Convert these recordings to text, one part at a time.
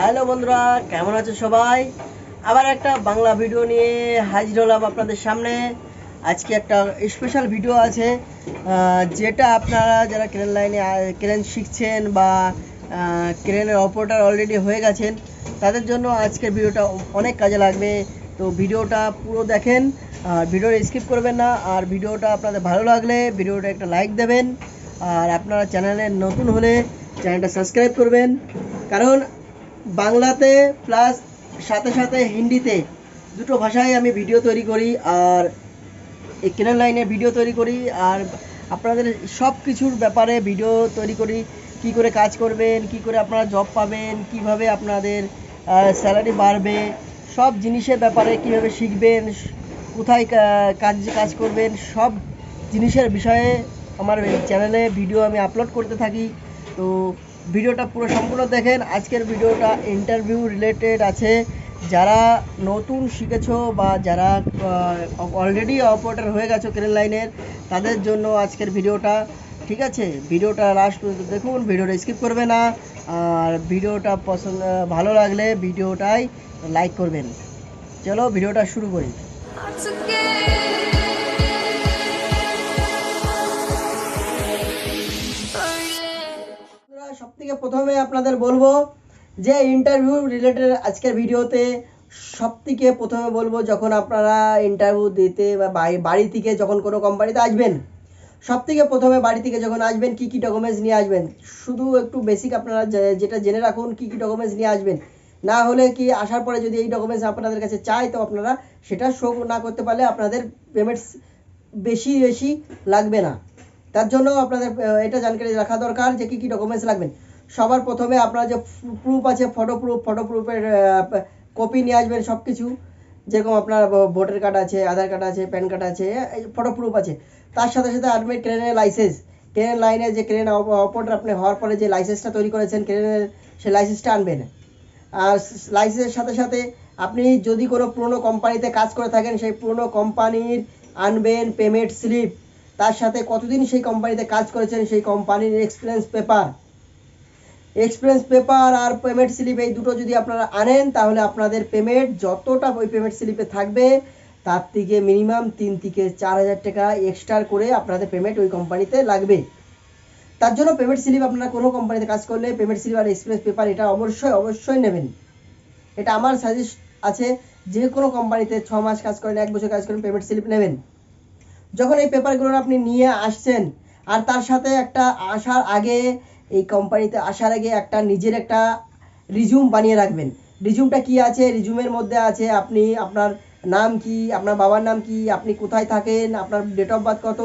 Hello বন্ধুরা, কেমন আছো সবাই? আবার একটা বাংলা ভিডিও নিয়ে হাজির হলাম আপনাদের সামনে। আজকে একটা স্পেশাল ভিডিও আছে যেটা আপনারা যারা ক্রেন লাইনে ক্রেন শিখছেন বা ক্রেনের অপারেটার অলরেডি হয়ে গেছেন, তাদের জন্য আজকের ভিডিওটা অনেক কাজে লাগবে। তো ভিডিওটা পুরো দেখেন, আর ভিডিওটা স্কিপ করবেন না, আর ভিডিওটা আপনাদের ভালো লাগলে ভিডিওটা একটা লাইক দেবেন। আর আপনারা চ্যানেলে নতুন হলে চ্যানেলটা সাবস্ক্রাইব করবেন। কারণ বাংলাতে প্লাস সাথে সাথে হিন্দিতে দুটো ভাষায় আমি ভিডিও তৈরি করি আর এই কেনার লাইনে ভিডিও তৈরি করি আর আপনাদের সব কিছুর ব্যাপারে ভিডিও তৈরি করি, কি করে কাজ করবেন, কি করে আপনারা জব পাবেন, কীভাবে আপনাদের স্যালারি বাড়বে, সব জিনিসের ব্যাপারে কীভাবে শিখবেন, কোথায় কাজ কাজ করবেন, সব জিনিসের বিষয়ে আমার চ্যানেলে ভিডিও আমি আপলোড করতে থাকি। তো ভিডিওটা পুরো সম্পূর্ণ দেখেন। আজকের ভিডিওটা ইন্টারভিউ রিলেটেড আছে। যারা নতুন শিখেছো বা যারা অলরেডি অপারেটার হয়ে গেছো ক্রেন লাইনের তাদের জন্য আজকের ভিডিওটা, ঠিক আছে? ভিডিওটা লাস্ট পর্যন্ত দেখুন, ভিডিওটা স্কিপ করবে না। আর ভিডিওটা পছন্দ, ভালো লাগলে ভিডিওটাই লাইক করবেন। চলো, ভিডিওটা শুরু করি। থেকে প্রথমে আপনাদের বলব যে ইন্টারভিউ রিলেটেড আজকের ভিডিওতে সব থেকে প্রথমে বলব যখন আপনারা ইন্টারভিউ দিতে বা বাড়ি- থেকে যখন কোনো কোম্পানিতে আসবেন সব থেকে প্রথমে বাড়ি থেকে যখন আসবেন, কি কি ডকুমেন্টস নিয়ে আসবেন? শুধু একটু বেসিক আপনারা যেটা জেনে রাখুন, কি কি ডকুমেন্টস নিয়ে আসবেন? না হলে কি আসার পরে যদি এই ডকুমেন্টস আপনাদের কাছে চাই, তো আপনারা সেটা শো না করতে পারলে আপনাদের পেমেন্টস বেশি বেশি লাগবে না। তার জন্য আপনাদের, এটা জানকারি রাখা দরকার যে কী কী ডকুমেন্টস লাগবেন। সবার প্রথমে আপনার যে প্রুফ আছে ফটো প্রুফ ফটো প্রুফের কপি নিয়ে আসবেন সব কিছু যেরকম আপনার ভোটার কার্ড আছে আধার কার্ড আছে প্যান কার্ড আছে ফটো প্রুফ আছে। তার সাথে সাথে আনবেন ক্রেনের লাইসেন্স ক্রেনের লাইনে যে ক্রেন অপারেটর আপনি হওয়ার পরে যে লাইসেন্সটা তৈরি করেছেন ক্রেনের সেই লাইসেন্সটা আনবেন। আর লাইসেন্সের সাথে সাথে আপনি যদি কোনো পুরনো কোম্পানিতে কাজ করে থাকেন, সেই পুরনো কোম্পানির আনবেন পেমেন্ট স্লিপ তার সাথে কতদিন সেই কোম্পানিতে কাজ করেছেন, সেই কোম্পানির এক্সপিরিয়েন্স পেপার এক্সপিরিয়েন্স পেপার আর পেমেন্ট স্লিপ এই দুটো যদি আপনারা আনেন, তাহলে আপনাদের পেমেন্ট যতটা ওই পেমেন্ট স্লিপে থাকবে, তার থেকে মিনিমাম তিন থেকে চার হাজার টাকা এক্সট্রা করে আপনাদের পেমেন্ট ওই কোম্পানিতে লাগবে। তার জন্য পেমেন্ট স্লিপ আপনারা কোনো কোম্পানিতে কাজ করলে পেমেন্ট স্লিপ আর এক্সপ্রেস পেপার এটা অবশ্যই অবশ্যই নেবেন। এটা আমার সাজেস্ট আছে, যে কোনো কোম্পানিতে ছ মাস কাজ করেন, এক বছর কাজ করেন পেমেন্ট স্লিপ নেবেন। যখন এই পেপারগুলো আপনি নিয়ে আসছেন, আর তার সাথে একটা আসার আগে এই কোম্পানিতে আসার আগে একটা নিজের একটা রিজুম বানিয়ে রাখবেন। রিজুমটা কি আছে? রিজুমের মধ্যে আছে আপনি আপনার নাম কি? আপনার বাবার নাম কি? আপনি কোথায় থাকেন? আপনার ডেট অফ বার্থ কত?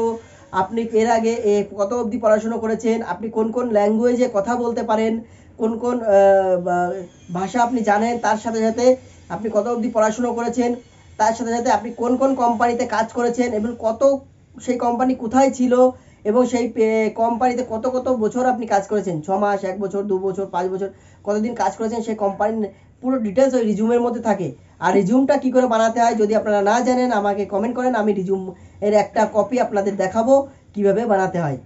আপনি এর আগে কত অবধি পড়াশুনো করেছেন? আপনি কোন কোন ল্যাঙ্গুয়েজে কথা বলতে পারেন? কোন কোন ভাষা আপনি জানেন? তার সাথে সাথে আপনি কত অবধি পড়াশুনো করেছেন? তার সাথে সাথে আপনি কোন কোন কোম্পানিতে কাজ করেছেন? এবং কত সেই কোম্পানি কোথায় ছিল? এবং সেই কোম্পানিতে কত কত বছর আপনি কাজ করেছেন? ছ মাস, এক বছর, দু বছর, পাঁচ বছর, কতদিন কাজ করেছেন সেই কোম্পানির পুরো ডিটেলস ওই রিজুমের মধ্যে থাকে। আর রিজুমটা কি করে বানাতে হয় যদি আপনারা না জানেন, আমাকে কমেন্ট করেন, আমি রিজুম এর একটা কপি আপনাদের দেখাবো কীভাবে বানাতে হয়।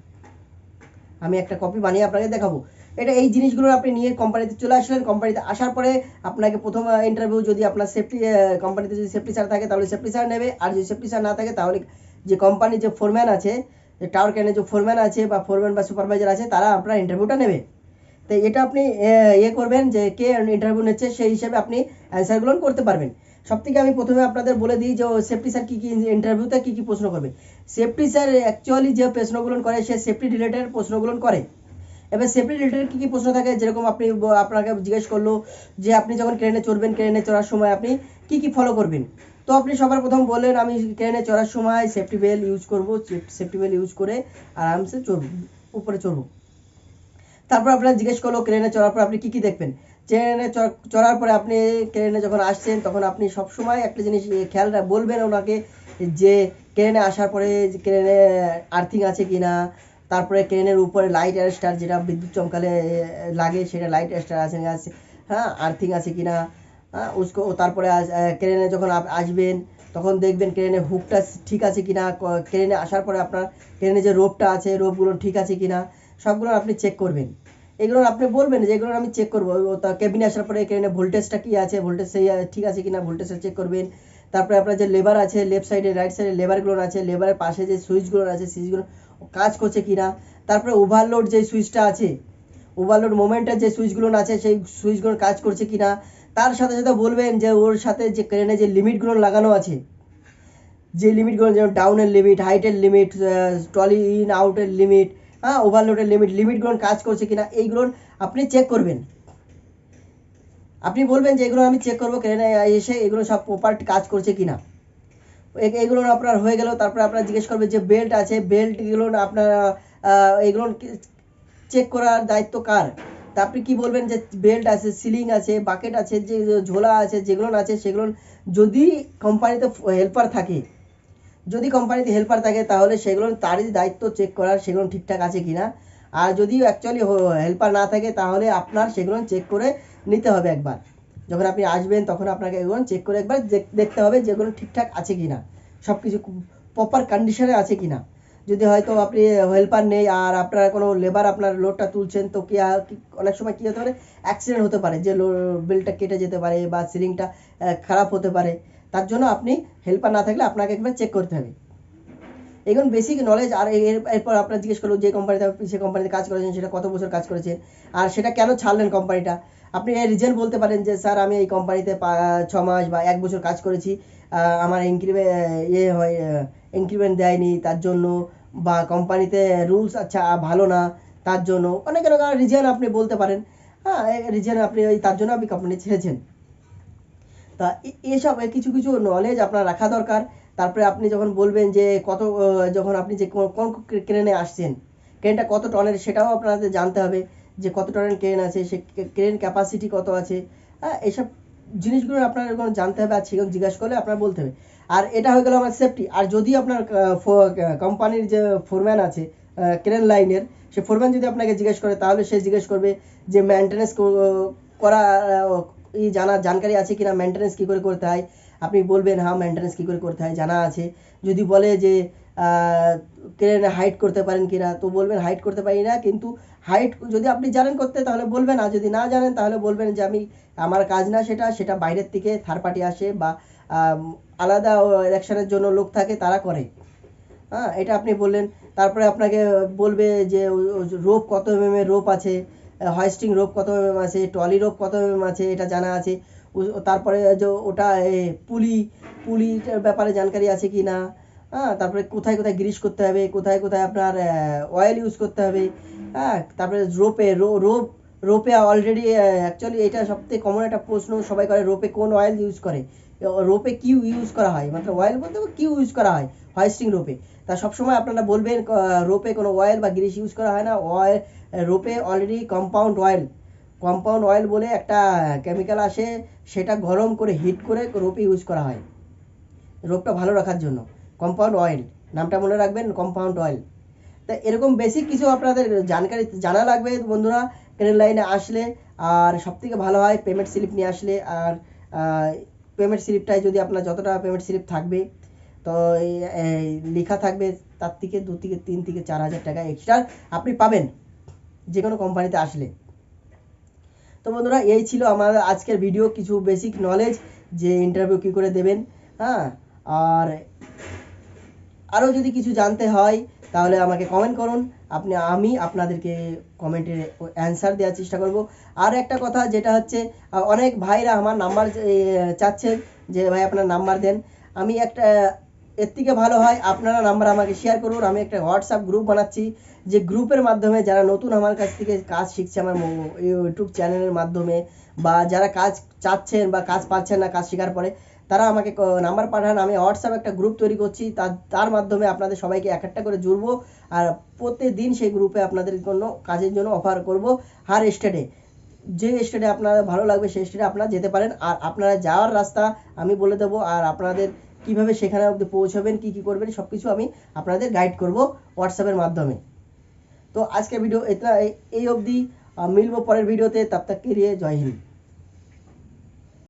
আমি একটা কপি বানিয়ে আপনাকে দেখাবো। এটা এই জিনিসগুলো আপনি নিয়ে কোম্পানিতে চলে আসলেন। কোম্পানিতে আসার পরে আপনাকে প্রথম ইন্টারভিউ যদি আপনার সেফটি কোম্পানিতে যদি সেফটি স্যার থাকে, তাহলে সেফটি স্যার নেবে। আর যদি সেফটি স্যার না থাকে, তাহলে যে কোম্পানির যে ফোরম্যান আছে যে টাওয়ার ক্যানের যে ফোরম্যান আছে বা ফোরম্যান বা সুপারভাইজার আছে, তারা আপনার ইন্টারভিউটা নেবে। তো এটা আপনি ইয়ে করবেন যে কে ইন্টারভিউ নিচ্ছে সেই হিসেবে আপনি অ্যান্সারগুলো করতে পারবেন। সব থেকে আমি প্রথমে আপনাদের বলে দিই যে সেফটি স্যার কী কী ইন্টারভিউতে কী কী প্রশ্ন করবে। সেফটি স্যার অ্যাকচুয়ালি যে প্রশ্নগুলো করে, সে সেফটি রিলেটেড প্রশ্নগুলো করে। এবার সেফটি রিলেটেড কী কী প্রশ্ন থাকে, যেরকম আপনি আপনাকে জিজ্ঞেস করল যে আপনি যখন ট্রেনে চড়বেন ট্রেনে চড়ার সময় আপনি কি কি ফলো করবেন। তো আপনি সবার প্রথম বললেন, আমি ট্রেনে চড়ার সময় সেফটি বেল ইউজ করব সেফটি বেল ইউজ করে আরামসে চড়ব, উপরে চড়বো। তারপর আপনার জিজ্ঞেস করল ক্রেনে চড়ার পর আপনি কি কি দেখবেন? ট্রেনে চড়ার পরে আপনি ক্রেনে যখন আসছেন, তখন আপনি সবসময় একটা জিনিস খেয়াল বলবেন ওনাকে যে ক্রেনে আসার পরে ক্রেনে আর্থিং আছে কি না তারপরে ক্রেনের উপরে লাইট অ্যারেস্টার যেটা বিদ্যুৎ চমকালে লাগে, সেটা লাইট অ্যারেস্টার আছে আছে হ্যাঁ আর্থিং আছে কি না হ্যাঁ উসকো, তারপরে ক্রেনে যখন আসবেন, তখন দেখবেন ক্রেনে হুকটা ঠিক আছে কি না ক- ক্রেনে আসার পরে আপনার ক্রেনে যে রোপটা আছে, রোপগুলো ঠিক আছে কি না সবগুলো আপনি চেক করবেন। এগুলো আপনি বলবেন যে এগুলো আমি চেক করব। তা কেবিনে আসার পরে কেবিনে ভোল্টেজটা কি আছে ভোল্টেজ সেই ঠিক আছে কিনা ভোল্টেজটা চেক করবেন। তারপরে আপনার যে লেবার আছে লেফট সাইডে রাইট সাইডে লেবারগুলো আছে লেবারের পাশে যে সুইচগুলো আছে সুইচগুলো কাজ করছে কিনা। তারপরে ওভারলোড যে সুইচটা আছে ওভারলোড মোমেন্টের যে সুইচগুলো আছে, সেই সুইচগুলো কাজ করছে কিনা। তার সাথে সাথে বলবেন যে ওর সাথে যে ক্রেনে যে লিমিটগুলো লাগানো আছে, যে লিমিটগুলো যেমন ডাউনের লিমিট, হাইটের লিমিট ট্রলি ইন, আউটের লিমিট হ্যাঁ ওভারলোডের লিমিট, লিমিটগুলো কাজ করছে কিনা, এইগুলো আপনি চেক করবেন। আপনি বলবেন যে এগুলো আমি চেক করব ক্রেনে এসে এগুলো সব প্রপার কাজ করছে কিনা। এ- এগুলো আপনার হয়ে গেল, তারপরে আপনার জিজ্ঞেস করবে যে বেল্ট আছে, বেল্টগুলো আপনার এগুলো চেক করার দায়িত্ব কার? তা আপনি কি বলবেন যে বেল্ট আছে সিলিং আছে বাকেট আছে, যে ঝোলা আছে, যেগুলো আছে সেগুলো যদি কোম্পানিতে হেল্পার থাকে, যদি কোম্পানিতে হেল্পার থাকে তাহলে সেগুলো তারই দায়িত্ব চেক করার সেগুলো ঠিকঠাক আছে কিনা। আর যদি অ্যাকচুয়ালি হেল্পার না থাকে তাহলে আপনার সেগুলো চেক করে নিতে হবে একবার। যখন আপনি আসবেন তখন আপনাকে এগুলো চেক করে একবার দেখতে হবে যেগুলো ঠিকঠাক আছে কিনা সব কিছু প্রপার কন্ডিশনে আছে কিনা। যদি হয়তো আপনি হেল্পার নেই আর আপনার কোনো লেবার আপনার লোডটা তুলছেন, তো কি অনেক সময় কী হতে পারে? অ্যাক্সিডেন্ট হতে পারে, যে বেলটা কেটে যেতে পারে বা সিলিংটা খারাপ হতে পারে। তার জন্য আপনি হেল্পার না থাকলে আপনাকে একবার চেক করতে হবে। এখন বেসিক নলেজ আর এর, এরপর আপনার জিজ্ঞেস করল যে কোম্পানিতে আপনি সে কোম্পানিতে কাজ করেছেন, সেটা কত বছর কাজ করেছেন, আর সেটা কেন ছাড়লেন কোম্পানিটা আপনি এর রিজন বলতে পারেন যে, স্যার, আমি এই কোম্পানিতে ছ মাস বা এক বছর কাজ করেছি আমার ইনক্রিমেন্ট ইয়ে হয় ইনক্রিমেন্ট দেয়নি, তার জন্য বা কোম্পানিতে রুলস আচ্ছা ভালো না, তার জন্য অনেক অনেক রিজন আপনি বলতে পারেন। হ্যাঁ রিজন আপনি ওই তার জন্য আপনি কোম্পানি ছেড়েছেন। তা এসব কিছু কিছু নলেজ আপনার রাখা দরকার। তারপরে আপনি যখন বলবেন যে কত যখন আপনি যে কোন- ক্রেনে আসছেন ক্রেনটা কত টনের সেটাও আপনাদের জানতে হবে যে কত টনের ক্রেন আছে, সে ক্রেন ক্যাপাসিটি কত আছে। হ্যাঁ এইসব জিনিসগুলো আপনার জানতে হবে আর সেগুলো জিজ্ঞাসা করলে আপনার বলতে হবে। আর এটা হয়ে গেল আমার সেফটি আর যদি আপনার কোম্পানির যে ফোরম্যান আছে ক্রেন লাইনের সে ফোরম্যান যদি আপনাকে জিজ্ঞেস করে, তাহলে সে জিজ্ঞেস করবে যে মেনটেনেন্স করা ই জানা, জানকারি আছে কিনা মেনটেনেন্স কী করে করতে হয়? আপনি বলবেন হ্যাঁ মেনটেনেন্স কী করে করতে হয়, জানা আছে। যদি বলে যে ক্রেন হাইট করতে পারেন কিনা, তো বলবেন হাইট করতে পারি না। কিন্তু হাইট যদি আপনি জানেন করতে, তাহলে বলবেন, আর যদি না জানেন, তাহলে বলবেন যে, আমি, আমার কাজ না সেটা সেটা বাইরের থেকে থার্ড পার্টি আসে বা আলাদা ইলেকশনের জন্য লোক থাকে, তারা করে। হ্যাঁ এটা আপনি বললেন। তারপরে আপনাকে বলবে যে রোপ কত এম রোপ আছে? হয়েস্টিং রোপ কত এম আছে? ট্রলি রোপ কত এম আছে? এটা জানা আছে। তারপরে যে, ওটা পুলি, পুলিটার ব্যাপারে জানকারি আছে কি না? হ্যাঁ তারপরে কোথায় কোথায় গ্রিস করতে হবে? কোথায় কোথায় আপনার অয়েল ইউজ করতে হবে? হ্যাঁ তারপরে রোপে রোপ, রোপে অলরেডি অ্যাকচুয়ালি এটা সবথেকে কমন একটা প্রশ্ন সবাই করে, রোপে কোন অয়েল ইউজ করে? রোপে কি ইউজ করা হয়? মানে অয়েল বলতে কি ইউজ করা হয়? হোয়াইস্টিং রোপে। তা সবসময় আপনারা বলবেন রোপে কোনো অয়েল বা গ্রিস ইউজ করা হয় না। Oil রোপে already compound oil compound oil বলে একটা কেমিক্যাল আসে, সেটা গরম করে হিট করে রোপে ইউজ করা হয়। রোপটা ভালো রাখার জন্য। কম্পাউন্ড অয়েল নামটা মনে রাখবেন কম্পাউন্ড অয়েল তা এরকম বেসিক কিছু আপনাদের জানকারি, জানা লাগবে বন্ধুরা ট্রেন লাইনে আসলে। আর সবথেকে ভালো হয় পেমেন্ট স্লিপ নিয়ে আসলে, আর পেমেন্ট স্লিপটায় যদি আপনার যতটা পেমেন্ট স্লিপ থাকবে, তো লেখা থাকবে তার থেকে দু থেকে তিন থেকে চার হাজার টাকা এক্সট্রা আপনি পাবেন যে কোনো কোম্পানিতে আসলে। তো বন্ধুরা, এই ছিল আমার আজকের ভিডিও কিছু বেসিক নলেজ যে ইন্টারভিউ কী করে দেবেন হ্যাঁ? আর আরও যদি কিছু জানতে হয় তাহলে আমাকে কমেন্ট করুন। আপনি, আমি আপনাদেরকে কমেন্টে অ্যান্সার দেওয়ার চেষ্টা করব। আর একটা কথা যেটা হচ্ছে, অনেক ভাইরা আমার নাম্বার চাচ্ছেন যে, ভাই, আপনার নাম্বার দেন। আমি একটা, এর থেকে ভালো হয় আপনারা নাম্বার আমাকে শেয়ার করুন। আমি একটা হোয়াটসঅ্যাপ গ্রুপ বানাচ্ছি, যে গ্রুপের মাধ্যমে যারা নতুন আমার কাছ থেকে কাজ শিখছে আমার ইউটিউব চ্যানেলের মাধ্যমে, বা যারা কাজ চাচ্ছেন বা কাজ পাচ্ছেন না কাজ শেখার পরে তারা আমাকে নাম্বার পাঠান, আমি হোয়াটসঅ্যাপ একটা গ্রুপ তৈরি করছি তার তার মাধ্যমে আপনাদের সবাইকে এক একটা করে জুড়বো, আর প্রত্যেকদিন সেই গ্রুপে আপনাদের জন্য কাজের জন্য অফার করব হার স্টেটে যে স্টেটে আপনার ভালো লাগবে, সেই স্টেটে আপনারা যেতে পারেন, আর আপনারা যাওয়ার রাস্তা আমি বলে দেবো, আর আপনাদের কীভাবে সেখানে অবধি পৌঁছাবেন, কি কি করবেন সব কিছু আমি আপনাদের গাইড করব হোয়াটসঅ্যাপের মাধ্যমে। তো আজকের ভিডিও এটা এই অবধি মিলবো পরের ভিডিওতে তব তক জয় হিন্দ।